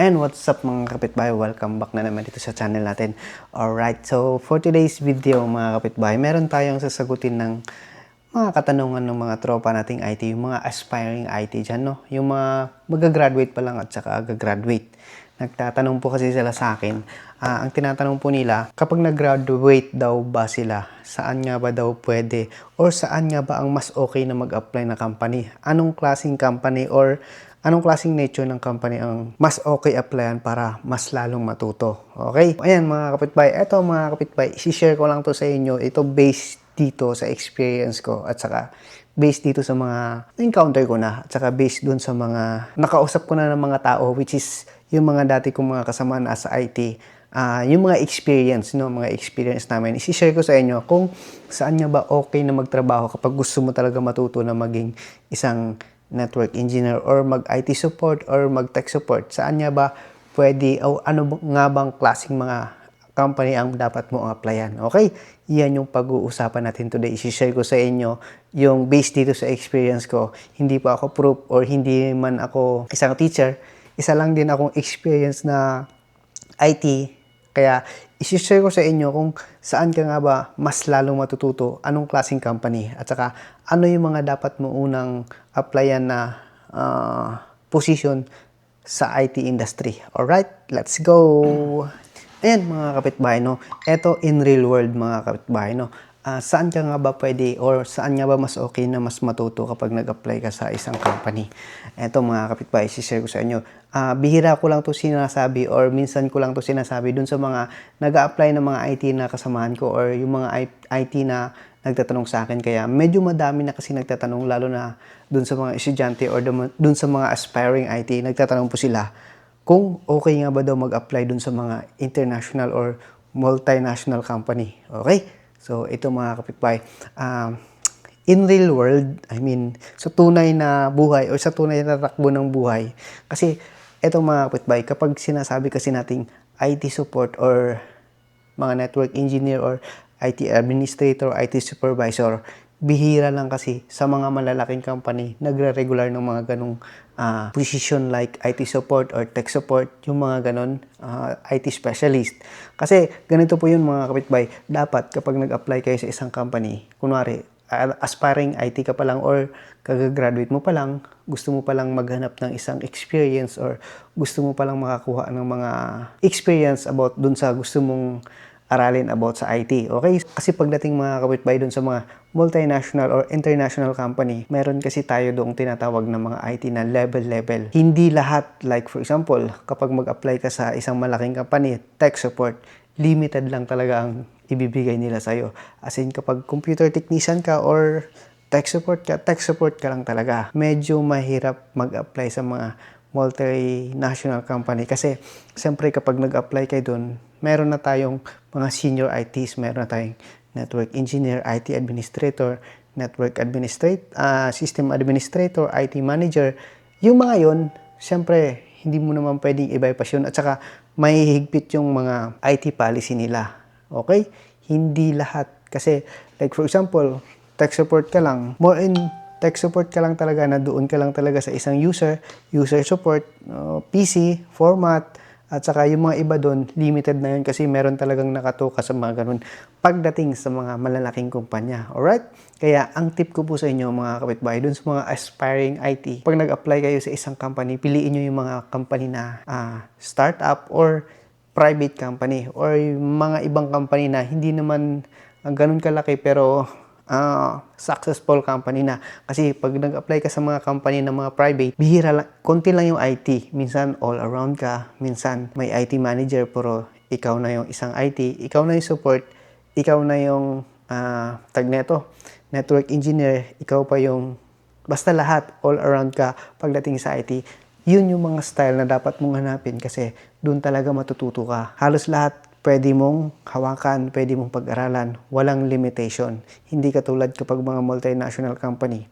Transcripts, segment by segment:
Ayan, what's up mga kapitbahay? Welcome back na naman dito sa channel natin. Alright, so for today's video mga kapitbahay, meron tayong sasagutin ng mga katanungan ng mga tropa nating IT, yung mga aspiring IT dyan, no? Yung mga magagraduate pa lang at saka gagraduate. Nagtatanong po kasi sila sa akin, ah, ang tinatanong po nila, kapag nag-graduate daw ba sila, saan nga ba daw pwede? Or saan nga ba ang mas okay na mag-apply na company? Anong klaseng company or anong klaseng nature ng company ang mas okay applyan para mas lalong matuto. Okay? Ayan mga kapitbahay, eto mga kapitbahay, isi-share ko lang to sa inyo. Ito based dito sa experience ko at saka based dito sa mga encounter ko na at saka based dun sa mga nakausap ko na ng mga tao which is yung mga dati kong mga kasama na sa IT ah yung mga experience, no, mga experience namin, isi-share ko sa inyo kung saan nga ba okay na magtrabaho kapag gusto mo talaga matuto na maging isang network engineer or mag-IT support or mag-tech support. Saan nga ba pwede o ano nga bang klaseng mga company ang dapat mo applyan. Okay? Yan yung pag-uusapan natin today. I-share ko sa inyo yung based dito sa experience ko. Hindi pa ako proof or hindi man ako isang teacher. Isa lang din akong experience na IT. Kaya isi-share ko sa inyo kung saan ka nga ba mas lalong matututo, anong klaseng company, at saka ano yung mga dapat mo unang applyan na ah, position sa IT industry. Alright, let's go! Ayan mga kapitbahay, no? Ito in real world mga kapitbahay, no? Ah, saan ka nga ba pwede or saan nga ba mas okay na mas matuto kapag nag-apply ka sa isang company? Ito mga kapitbahay, share ko sa inyo. Ah, bihira ko lang to sinasabi or minsan ko lang to sinasabi dun sa mga nag apply ng mga IT na kasamahan ko or yung mga IT na nagtatanong sa akin. Kaya medyo madami na kasi nagtatanong lalo na dun sa mga estudyante or dun sa mga aspiring IT. Nagtatanong po sila kung okay nga ba daw mag-apply dun sa mga international or multinational company. Okay? So, ito mga kapitbahay. Um, in real world, I mean, sa tunay na buhay or sa tunay na takbo ng buhay, kasi eto mga kapitbahay, kapag sinasabi kasi nating IT support or mga network engineer or IT administrator, IT supervisor, bihira lang kasi sa mga malalaking company nagre-regular ng mga ganong ah, position like IT support or tech support, yung mga ganon, ah, IT specialist. Kasi ganito po yun mga kapitbay, dapat kapag nag-apply kayo sa isang company, kunwari, aspiring IT ka pa lang or kagagraduate mo pa lang, gusto mo pa lang maghanap ng isang experience or gusto mo pa lang makakuha ng mga experience about dun sa gusto mong aralin about sa IT. Okay? Kasi pagdating mga kapitbahay dun sa mga multinational or international company, meron kasi tayo doong tinatawag na mga IT na level-level. Hindi lahat, like for example, kapag mag-apply ka sa isang malaking company, tech support, limited lang talaga ang ibibigay nila sa'yo. As in, kapag computer technician ka or tech support ka, tech support ka lang talaga. Medyo mahirap mag-apply sa mga multinational company kasi siyempre kapag nag-apply kayo doon, meron na tayong mga senior ITs, meron na tayong network engineer, IT administrator, network administrator, system administrator, IT manager. Yung mga yon, siyempre hindi mo naman pwedeng i-bypass yun at saka may higpit yung mga IT policy nila. Okay? Hindi lahat. Kasi, like for example, tech support ka lang, more in tech support ka lang talaga na doon ka lang talaga sa isang user, user support, uh, PC, format, at saka yung mga iba doon, limited na yun kasi meron talagang nakatoka sa mga ganun pagdating sa mga malalaking kumpanya. Alright? Kaya ang tip ko po sa inyo mga kapitbahay, doon sa mga aspiring IT, pag nag-apply kayo sa isang company, piliin nyo yung mga company na ah, startup or private company or yung mga ibang company na hindi naman ang ganun kalaki pero ah, successful company na. Kasi pag nag-apply ka sa mga company na mga private, bihira lang, konti lang yung IT. Minsan all around ka, minsan may IT manager pero ikaw na yung isang IT, ikaw na yung support, ikaw na yung ah, tag neto, network engineer, ikaw pa yung basta lahat all around ka pagdating sa IT. Yun yung mga style na dapat mong hanapin kasi doon talaga matututo ka. Halos lahat pwede mong hawakan, pwede mong pag-aralan, walang limitation. Hindi katulad kapag mga multinational company,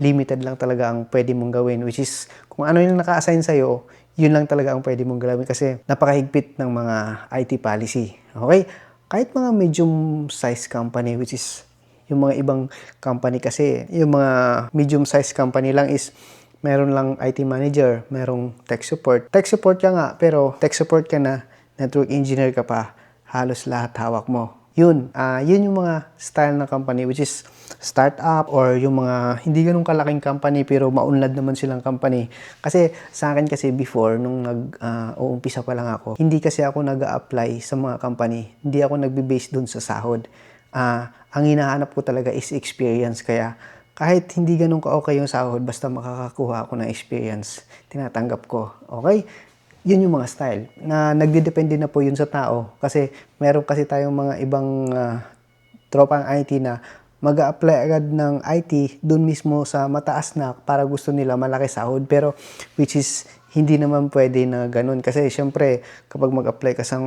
limited lang talaga ang pwede mong gawin, which is kung ano yung naka-assign sa'yo, yun lang talaga ang pwede mong gawin kasi napakahigpit ng mga IT policy. Okay? Kahit mga medium size company, which is yung mga ibang company kasi, yung mga medium size company lang is meron lang IT manager, merong tech support. Tech support ka nga, pero tech support ka na, network engineer ka pa, halos lahat hawak mo. Yun, ah yun yung mga style ng company which is startup or yung mga hindi ganun kalaking company pero maunlad naman silang company. Kasi sa akin kasi before, nung nag-uumpisa pa lang ako, hindi kasi ako nag apply sa mga company. Hindi ako nagbe-base dun sa sahod. Ah, ang hinahanap ko talaga is experience. Kaya kahit hindi ganun ka-okay yung sahod, basta makakakuha ako ng experience, tinatanggap ko. Okay? Yun yung mga style. Na nagdidepende na po yun sa tao. Kasi meron kasi tayong mga ibang ah, tropang IT na mag apply agad ng IT dun mismo sa mataas na para gusto nila malaki sahod. Pero which is hindi naman pwede na ganun. Kasi syempre, kapag mag-apply ka sa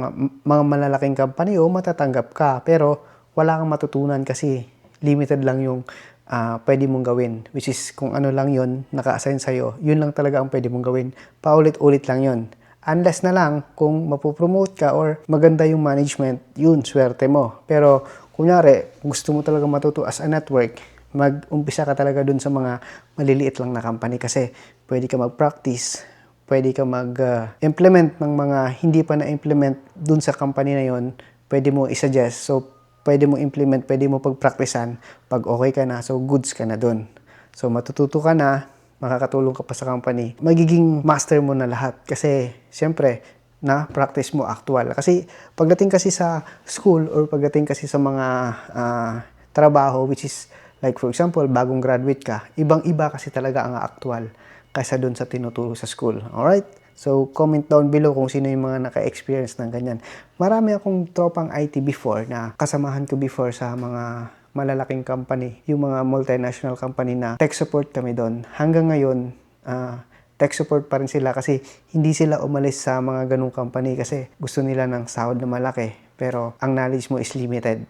mga malalaking company, o matatanggap ka. Pero wala kang matutunan kasi limited lang yung ah, pwede mong gawin. Which is kung ano lang yon naka-assign sa'yo, yun lang talaga ang pwede mong gawin. Paulit-ulit lang yon Unless na lang kung mapopromote ka or maganda yung management, yun, swerte mo. Pero kunyari, gusto mo talaga matuto as a network, mag-umpisa ka talaga dun sa mga maliliit lang na company kasi pwede ka mag-practice, pwede ka mag-implement ng mga hindi pa na-implement dun sa company na yon pwede mo i-suggest. So, pwede mo implement, pwede mo pagpraktisan. Pag okay ka na, so goods ka na dun. So, matututo ka na, makakatulong ka pa sa company, magiging master mo na lahat. Kasi, siyempre, na practice mo actual. Kasi, pagdating kasi sa school or pagdating kasi sa mga ah, trabaho, which is, like for example, bagong graduate ka, ibang-iba kasi talaga ang actual kaysa doon sa tinuturo sa school. Alright? So, comment down below kung sino yung mga naka-experience ng ganyan. Marami akong tropang IT before na kasamahan ko before sa mga malalaking company, yung mga multinational company na tech support kami doon. Hanggang ngayon, ah, tech support pa rin sila kasi hindi sila umalis sa mga ganung company kasi gusto nila ng sahod na malaki. Pero ang knowledge mo is limited.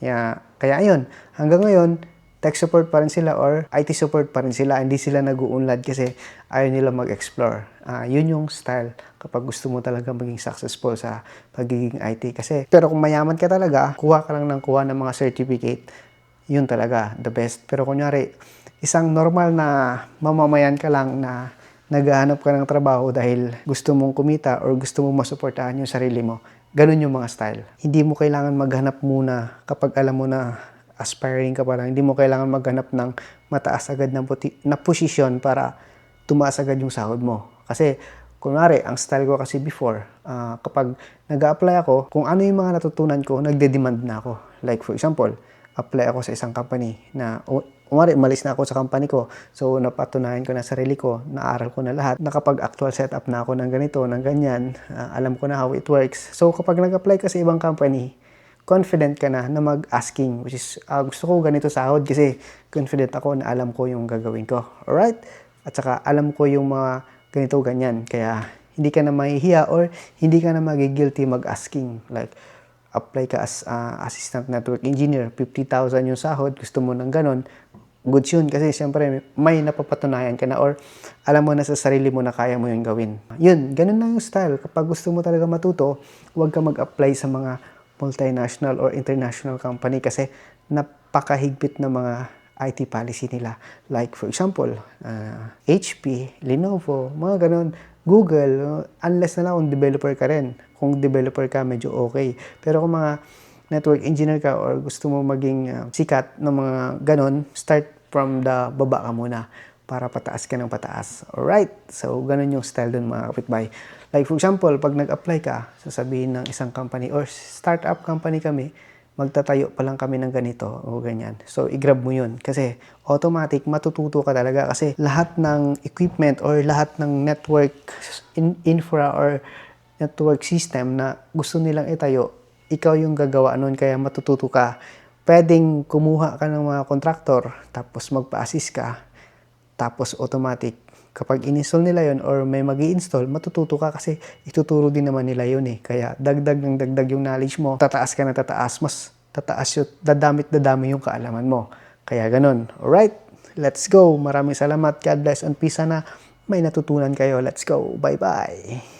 Kaya, kaya ayun, hanggang ngayon, tech support pa rin sila or IT support pa rin sila. Hindi sila nag-uunlad kasi ayaw nila mag-explore. Ah, yun yung style kapag gusto mo talaga maging successful sa pagiging IT. Kasi, pero kung mayaman ka talaga, kuha ka lang ng kuha ng mga certificate, yun talaga, the best. Pero kunyari, isang normal na mamamayan ka lang na naghahanap ka ng trabaho dahil gusto mong kumita or gusto mong masuportahan yung sarili mo, ganun yung mga style. Hindi mo kailangan maghanap muna kapag alam mo na aspiring ka pa lang. Hindi mo kailangan maghanap ng mataas agad na, puti- na posisyon para tumaas agad yung sahod mo. Kasi, kunwari, ang style ko kasi before, ah, kapag nag apply ako, kung ano yung mga natutunan ko, nagde-demand na ako. Like, for example, apply ako sa isang company na, o- umari, umalis na ako sa company ko. So, napatunayan ko na sarili ko, naaral ko na lahat. Nakapag-actual setup na ako ng ganito, ng ganyan. ah, alam ko na how it works. So, kapag nag-apply ka sa ibang company, confident ka na na mag-asking, which is, ah, gusto ko ganito sahod kasi confident ako na alam ko yung gagawin ko. Alright? At saka, alam ko yung mga ganito, ganyan. Kaya, hindi ka na mahihiya or hindi ka na magigilty mag-asking. Like, apply ka as ah, assistant network engineer, 50,000 yung sahod, gusto mo ng ganon, goods yun. Kasi siyempre, may napapatunayan ka na or alam mo na sa sarili mo na kaya mo yung gawin. Yun, ganun lang yung style. Kapag gusto mo talaga matuto, huwag ka mag-apply sa mga multinational or international company kasi napakahigpit na mga IT policy nila. Like for example, ah, HP, Lenovo, mga ganun. Google, uh, unless na lang kung developer ka rin. Kung developer ka, medyo okay. Pero kung mga network engineer ka or gusto mo maging ah, sikat ng mga ganon, start from the baba ka muna para pataas ka ng pataas. Alright? So, ganun yung style dun mga kapitbahay. Like for example, pag nag-apply ka, sasabihin ng isang company or startup company kami, magtatayo pa lang kami ng ganito o ganyan. So, i-grab mo yun. Kasi automatic, matututo ka talaga. Kasi lahat ng equipment or lahat ng network in- infra or network system na gusto nilang itayo, ikaw yung gagawa nun kaya matututo ka. Pwedeng kumuha ka ng mga kontraktor tapos magpa-assist ka tapos automatic kapag in-install nila yon or may mag install matututo ka kasi ituturo din naman nila yun eh. Kaya dagdag ng dagdag yung knowledge mo, tataas ka na tataas, mas tataas yung dadamit dadami yung kaalaman mo. Kaya ganun. Alright, let's go. Maraming salamat. God bless and peace sana may natutunan kayo. Let's go. Bye-bye.